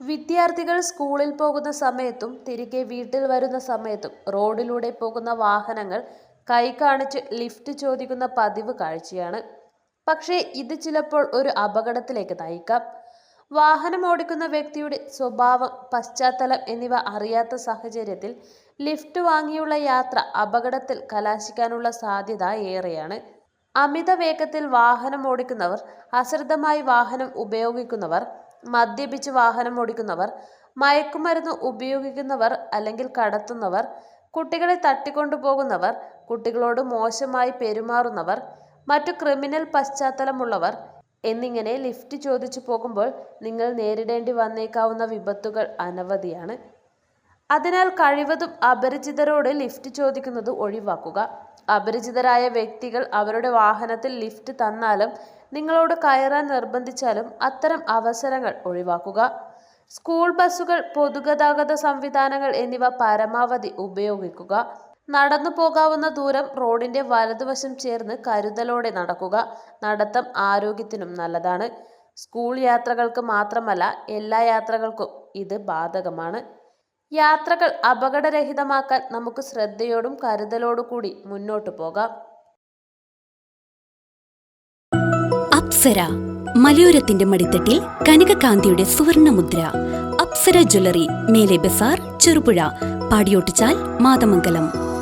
വിദ്യാർത്ഥികൾ സ്കൂളിൽ പോകുന്ന സമയത്തും തിരികെ വീട്ടിൽ വരുന്ന സമയത്തും റോഡിലൂടെ പോകുന്ന വാഹനങ്ങൾ കൈ കാണിച്ച് ലിഫ്റ്റ് ചോദിക്കുന്ന പതിവ് കാഴ്ചയാണ്. പക്ഷേ ഇത് ചിലപ്പോൾ ഒരു അപകടത്തിലേക്ക് നയിക്കാം. വാഹനം ഓടിക്കുന്ന വ്യക്തിയുടെ സ്വഭാവം പശ്ചാത്തലം എന്നിവ അറിയാത്ത സാഹചര്യത്തിൽ ലിഫ്റ്റ് വാങ്ങിയുള്ള യാത്ര അപകടത്തിൽ കലാശിക്കാനുള്ള സാധ്യത ഏറെയാണ്. അമിത വേഗത്തിൽ വാഹനം ഓടിക്കുന്നവർ അശ്രദ്ധമായി വാഹനം ഉപയോഗിക്കുന്നവർ മദ്യപിച്ച് വാഹനം ഓടിക്കുന്നവർ മയക്കുമരുന്ന് ഉപയോഗിക്കുന്നവർ അല്ലെങ്കിൽ കടത്തുന്നവർ കുട്ടികളെ തട്ടിക്കൊണ്ടുപോകുന്നവർ കുട്ടികളോട് മോശമായി പെരുമാറുന്നവർ മറ്റു ക്രിമിനൽ പശ്ചാത്തലമുള്ളവർ എന്നിങ്ങനെ ലിഫ്റ്റ് ചോദിച്ചു പോകുമ്പോൾ നിങ്ങൾ നേരിടേണ്ടി വന്നേക്കാവുന്ന വിപത്തുകൾ അനവധിയാണ്. അതിനാൽ കഴിവതും അപരിചിതരോട് ലിഫ്റ്റ് ചോദിക്കുന്നത് ഒഴിവാക്കുക. അപരിചിതരായ വ്യക്തികൾ അവരുടെ വാഹനത്തിൽ ലിഫ്റ്റ് തന്നാലും നിങ്ങളോട് കയറാൻ നിർബന്ധിച്ചാലും അത്തരം അവസരങ്ങൾ ഒഴിവാക്കുക. സ്കൂൾ ബസ്സുകൾ പൊതുഗതാഗത സംവിധാനങ്ങൾ എന്നിവ പരമാവധി ഉപയോഗിക്കുക. നടന്നു പോകാവുന്ന ദൂരം റോഡിന്റെ വലതുവശം ചേർന്ന് കരുതലോടെ നടക്കുക. നടത്തം ആരോഗ്യത്തിനും നല്ലതാണ്. സ്കൂൾ യാത്രകൾക്ക് മാത്രമല്ല എല്ലാ യാത്രകൾക്കും ഇത് ബാധകമാണ്. യാത്രകൾ അപകടരഹിതമാക്കാൻ നമുക്ക് ശ്രദ്ധയോടും കരുതലോടും കൂടി മുന്നോട്ടു പോകാം. അപ്സര മലയോരത്തിന്റെ മടിത്തട്ടിൽ കനകകാന്തിയുടെ സുവർണമുദ്ര. അപ്സര ജ്വല്ലറി മേലെ ബസാർ ചെറുപുഴ പാടിയോട്ടിച്ചാൽ മാതമംഗലം.